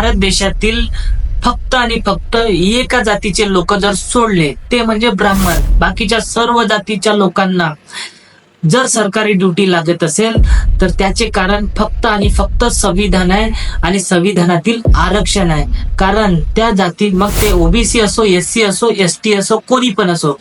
भारत देशातील फक्त आणि फक्त एका जातीचे लोक जर सोडले ते म्हणजे ब्राह्मण. बाकीच्या सर्व जातीच्या लोकांना जर सरकारी ड्युटी लागत असेल तर त्याचे कारण फक्त आणि फक्त संविधान आहे आणि संविधानातील आरक्षण आहे. कारण त्या जाती मग ते ओबीसी असो एस सी असो एस टी असो कोणी पण असो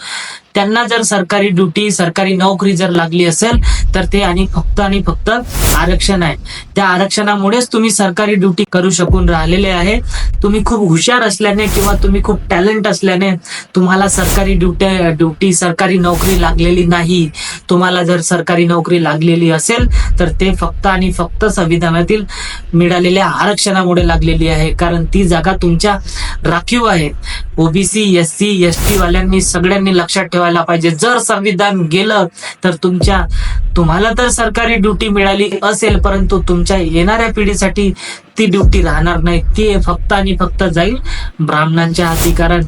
त्यांना जर सरकारी ड्युटी सरकारी नोकरी जर लागली असेल तर ते आणि फक्त आणि फक्त आरक्षण आहे. त्या आरक्षणामुळेच तुम्ही सरकारी ड्युटी करू शकून राहिलेले आहे. तुम्ही खूप हुशार असल्याने किंवा तुम्ही खूप टॅलेंट असल्याने तुम्हाला सरकारी ड्युटी ड्युटी सरकारी नोकरी लागलेली नाही. तुम्हाला जर सरकारी नोकरी लागलेली असेल तर ते फक्त आणि फक्त संविधानातील मिळालेल्या आरक्षणामुळे लागलेली आहे. कारण ती जागा तुमच्या राखीव आहे. OBC S C S T वाल्यांनी सगळ्यांनी लक्षात ठेवायला पाहिजे. जर संविधान गेलं तर तुमच्या तुम्हाला तर सरकारी ड्युटी मिळाली असेल परंतु तुमच्या येणाऱ्या पिढीसाठी ती ड्युटी राहणार नाही. ती फक्त आणि फक्त जाईल ब्राह्मणांच्या हाती कारण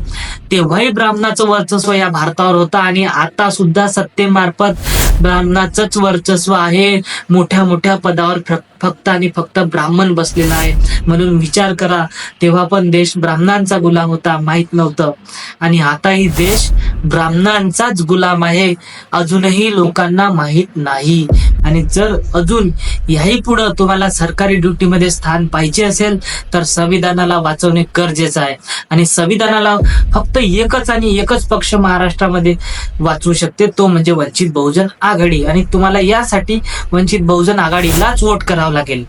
तेव्हाही ब्राह्मणाचं वर्चस्व या भारतावर होतं आणि आता सुद्धा सत्तेमार्फत ब्राह्मणाचंच वर्चस्व आहे. मोठ्या मोठ्या पदावर फक्त आणि फक्त ब्राह्मण बसलेला आहे. म्हणून विचार करा तेव्हा पण देश ब्राह्मणांचा गुलाम होता माहीत नव्हतं. आणि आताही देश ब्राह्मणांचाच गुलाम आहे. अजूनही लोकांना माहीत नाही. आणि जर अजून याही पुढं तुम्हाला सरकारी ड्युटीमध्ये स्थान पाहिजे असेल तर संविधानाला वाचवणे गरजेचं आहे. आणि संविधानाला फक्त एकच आणि एकच पक्ष महाराष्ट्रामध्ये वाचवू शकते तो म्हणजे वंचित बहुजन आघाडी. आणि तुम्हाला यासाठी वंचित बहुजन आघाडीलाच वोट करावं लागेल.